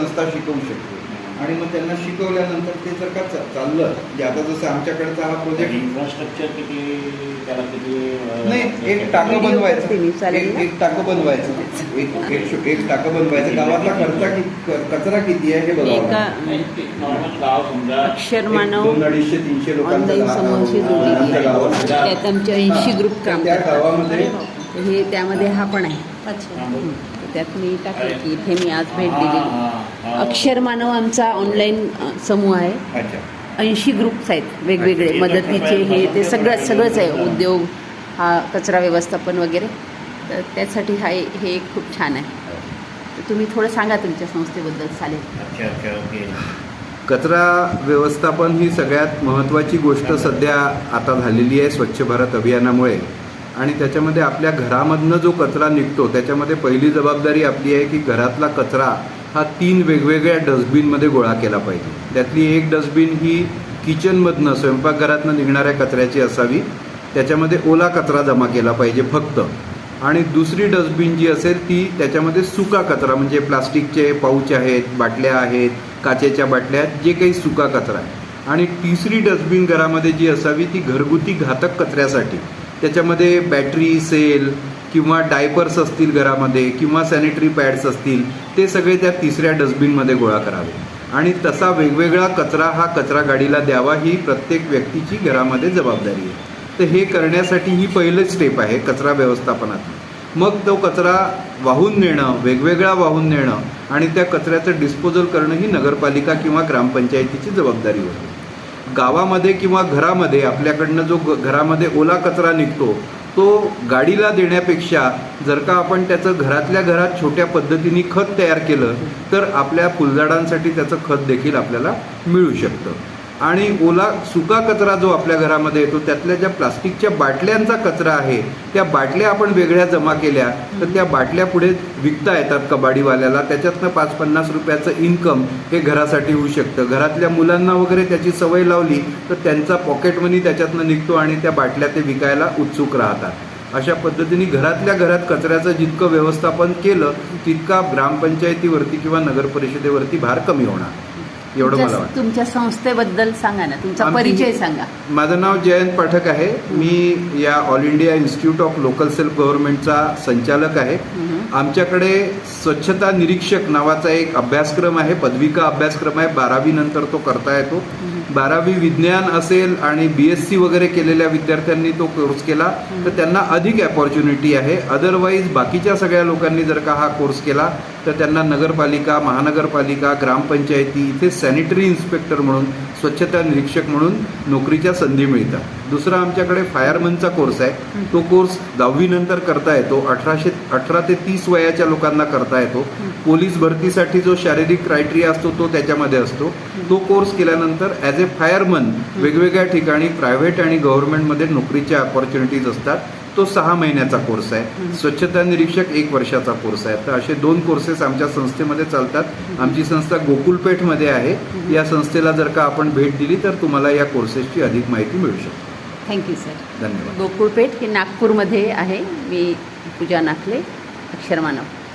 संस्था शिकवू शकते. आणि मग त्यांना शिकवल्यानंतर ते जर का चाललं म्हणजे आता जसं आमच्याकडचा हा प्रोजेक्ट इन्फ्रास्ट्रक्चर किती त्याला किती नाही एक टाकं Video बनवायचं. एक? एक टाकं बनवायचं. एक एक टाकं बनवायचं. गावातला खर्च कि- क- कचरा किती आहे हे समजा अक्षर मानव अडीचशे तीनशे लोकांचं आमच्या ऐंशी ग्रुप काम त्या गावामध्ये हे त्यामध्ये हा पण आहे. हं. तर त्यात मी टाकलं की इथे मी आज भेट दिली. अक्षर मानव आमचा ऑनलाईन समूह आहे. अच्छा. ऐंशी ग्रुप्स आहेत वेगवेगळे मदतीचे हे ते सगळं सगळंच आहे उद्योग हा कचरा व्यवस्थापन वगैरे. तर त्यासाठी हा हे एक खूप छान आहे. तर तुम्ही थोडं सांगा तुमच्या संस्थेबद्दल चालेल. अच्छा अच्छा ओके. कचरा व्यवस्थापन ही सगळ्यात महत्त्वाची गोष्ट सध्या आता झालेली आहे स्वच्छ भारत अभियानामुळे. आणि त्याच्यामध्ये आपल्या घरामधनं जो कचरा निघतो त्याच्यामध्ये पहिली जबाबदारी आपली आहे की घरातला कचरा हा तीन वेगवेगळ्या डस्टबिनमध्ये गोळा केला पाहिजे. त्यातली एक डस्टबिन ही किचनमधनं स्वयंपाकघरातनं निघणाऱ्या कचऱ्याची असावी. त्याच्यामध्ये ओला कचरा जमा केला पाहिजे फक्त. आणि दुसरी डस्टबिन जी असेल ती त्याच्यामध्ये सुका कचरा म्हणजे प्लास्टिकचे पाऊच आहेत बाटल्या आहेत काचेच्या बाटल्या आहेत जे काही सुका कचरा आहे. आणि तिसरी डस्टबिन घरामध्ये जी असावी ती घरगुती घातक कचऱ्यासाठी. त्याच्यामध्ये बॅटरी सेल किंवा डायपर्स असतील घरामध्ये किंवा सॅनिटरी पॅड्स असतील ते सगळे त्या तिसऱ्या डस्टबिनमध्ये गोळा करावे. आणि तसा वेगवेगळा कचरा हा कचरा गाडीला द्यावा ही प्रत्येक व्यक्तीची घरामध्ये जबाबदारी आहे. तर हे करण्यासाठी ही पहिलं स्टेप आहे कचरा व्यवस्थापनात मग तो कचरा वाहून नेणं वेगवेगळा वाहून नेणं आणि त्या कचऱ्याचं डिस्पोजल करणं ही नगरपालिका किंवा ग्रामपंचायतीची जबाबदारी होती. गावामध्ये किंवा घरामध्ये आपल्याकडनं जो ग- घरामध्ये ओला कचरा निघतो तो गाडीला देण्यापेक्षा जर का आपण त्याचं घरातल्या घरात छोट्या पद्धतीने खत तयार केलं तर आपल्या फुलझाडांसाठी त्याचं खत देखील आपल्याला मिळू शकतं. आणि ओला सुका कचरा जो आपल्या घरामध्ये येतो त्यातल्या ज्या प्लास्टिकच्या बाटल्यांचा कचरा आहे त्या बाटल्या आपण वेगळ्या जमा केल्या तर त्या बाटल्या पुढे विकता येतात कबाडीवाल्याला. त्याच्यातनं पाच पन्नास रुपयाचं इन्कम हे घरासाठी होऊ शकतं. घरातल्या मुलांना वगैरे त्याची सवय लावली तर त्यांचा पॉकेट मनी त्याच्यातनं निघतो आणि त्या बाटल्या ते विकायला उत्सुक राहतात. अशा पद्धतीने घरातल्या घरात कचऱ्याचं जितकं व्यवस्थापन केलं तितका ग्रामपंचायतीवरती किंवा नगरपरिषदेवरती भार कमी होणार. एवढं मला तुमच्या- वाटतं. तुमच्या संस्थेबद्दल सांगा ना तुमचा परिचय सांगा. माझं नाव जयंत पाठक आहे. मी या all India institute of local self गव्हर्नमेंटचा संचालक आहे. आमच्याकडे स्वच्छता निरीक्षक नावाचा एक अभ्यासक्रम आहे पदविका अभ्यासक्रम आहे. बारावी नंतर तो करता येतो. बारावी विज्ञान असेल आणि बी एस सी वगैरे केलेल्या विद्यार्थ्यांनी तो कोर्स केला तर त्यांना अधिक अपॉर्च्युनिटी आहे. अदरवाईज बाकीच्या सगळ्या लोकांनी जर का हा कोर्स केला तर त्यांना नगरपालिका महानगरपालिका ग्रामपंचायती इथे सॅनिटरी इन्स्पेक्टर म्हणून स्वच्छता निरीक्षक म्हणून नोकरीच्या संधी मिळतात. दुसरा आमच्याकडे फायरमनचा कोर्स आहे. तो कोर्स दहावी नंतर करता येतो. अठराशे अठरा ते तीस वयाच्या लोकांना करता येतो. पोलीस भरतीसाठी जो शारीरिक क्रायटेरिया असतो तो त्याच्यामध्ये असतो. तो कोर्स केल्यानंतर ॲज ए फायरमन वेगवेगळ्या ठिकाणी प्रायव्हेट आणि गव्हर्नमेंटमध्ये नोकरीच्या ऑपॉर्च्युनिटीज असतात. तो सहा महिन्याचा कोर्स आहे. स्वच्छता निरीक्षक एक वर्षाचा कोर्स आहे. तर असे दोन कोर्सेस आमच्या संस्थेमध्ये चालतात. आमची संस्था गोकुलपेठमध्ये आहे. या संस्थेला जर का आपण भेट दिली तर तुम्हाला या कोर्सेसची अधिक माहिती मिळू शकते. थँक्यू सर धन्यवाद. गोकुळपेठ हे नागपूरमध्ये आहे. मी पूजा नाखले अक्षर मानव